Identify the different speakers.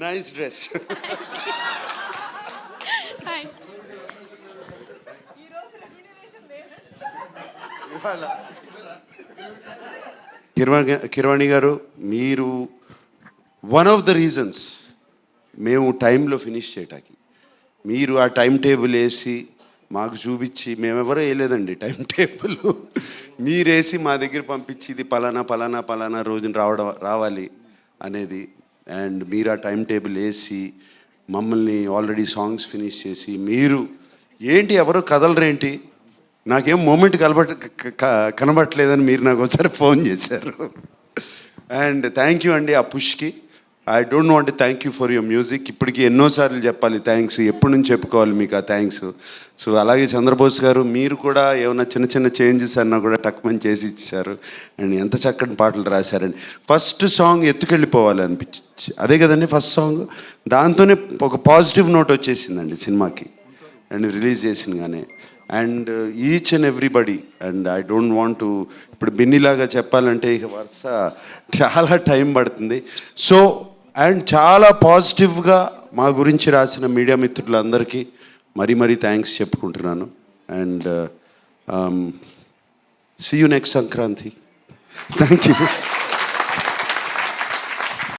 Speaker 1: Nice dress Keeravani Keeravani గారు మీరు one of the reasons మేము టైంలో ఫినిష్ చేయటానికి. మీరు ఆ టైం టేబుల్ వేసి మాకు చూపించి మేమెవరో వేయలేదండి టైం టేబుల్ మీరేసి మా దగ్గర పంపించి ఇది పలానా పలానా పలానా రోజున రావడం రావాలి అనేది అండ్ మీరు ఆ టైం టేబుల్ వేసి మమ్మల్ని ఆల్రెడీ సాంగ్స్ ఫినిష్ చేసి మీరు ఏంటి ఎవరు కదలరేంటి నాకేం మూమెంట్ కలబట్ కనబట్టలేదని మీరు నాకు ఒకసారి ఫోన్ చేశారు. అండ్ థ్యాంక్ యూ అండి ఆ పుష్కి. I don't want thank you for your music ఇప్పటికి ఎన్నోసార్లు చెప్పాలి. థ్యాంక్స్ ఎప్పటి నుంచి చెప్పుకోవాలి మీకు ఆ థ్యాంక్స్ సో అలాగే చంద్రబోస్ గారు మీరు కూడా ఏమైనా చిన్న చిన్న చేంజెస్ అన్నా కూడా టక్మని చేసి ఇచ్చారు. అండ్ ఎంత చక్కని పాటలు రాశారండి ఫస్ట్ సాంగ్ ఎత్తుకెళ్ళిపోవాలి అనిపించి అదే కదండి ఫస్ట్ సాంగ్ దాంతోనే ఒక పాజిటివ్ నోట్ వచ్చేసిందండి సినిమాకి. And release చేసినగానే and each and everybody and I don't want to ఇప్పుడు బిన్నిలాగా చెప్పాలంటే ఇక వరుస చాలా టైం పడుతుంది. సో అండ్ చాలా పాజిటివ్గా మా గురించి రాసిన మీడియా మిత్రులందరికీ మరీ మరీ థ్యాంక్స్ చెప్పుకుంటున్నాను. And see you next Sankranti. Thank you